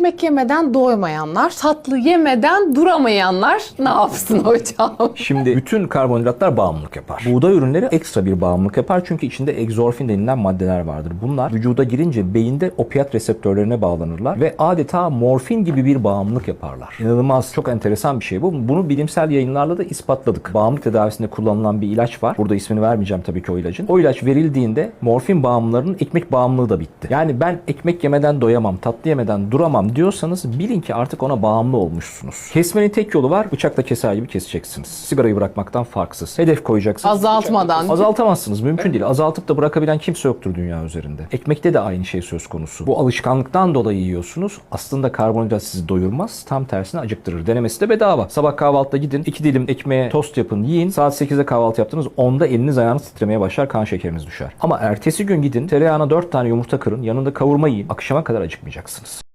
Ekmek yemeden doymayanlar, tatlı yemeden duramayanlar ne yapsın hocam? Şimdi bütün karbonhidratlar bağımlılık yapar. Buğday ürünleri ekstra bir bağımlılık yapar çünkü içinde egzorfin denilen maddeler vardır. Bunlar vücuda girince beyinde opiyat reseptörlerine bağlanırlar ve adeta morfin gibi bir bağımlılık yaparlar. İnanılmaz çok enteresan bir şey bu. Bunu bilimsel yayınlarla da ispatladık. Bağımlılık tedavisinde kullanılan bir ilaç var. Burada ismini vermeyeceğim tabii ki o ilacın. O ilaç verildiğinde morfin bağımlılarının ekmek bağımlılığı da bitti. Yani ben ekmek yemeden doyamam, tatlı yemeden duramam diyorsanız bilin ki artık ona bağımlı olmuşsunuz. Kesmenin tek yolu var. Bıçakla keser gibi keseceksiniz. Sigarayı bırakmaktan farksız. Hedef koyacaksınız. Azaltmadan. Azaltamazsınız. Mümkün değil. Azaltıp da bırakabilen kimse yoktur dünya üzerinde. Ekmekte de aynı şey söz konusu. Bu alışkanlıktan dolayı yiyorsunuz. Aslında karbonhidrat sizi doyurmaz. Tam tersine acıktırır. Denemesi de bedava. Sabah kahvaltıda gidin. iki dilim ekmeğe tost yapın. Yiyin. Saat 8'de kahvaltı yaptınız. 10'da eliniz ayağınız titremeye başlar. Kan şekeriniz düşer. Ama ertesi gün gidin. Tereyağına 4 tane yumurta kırın. Yanında kavurma yiyin. Akşama kadar acıkmayacaksınız.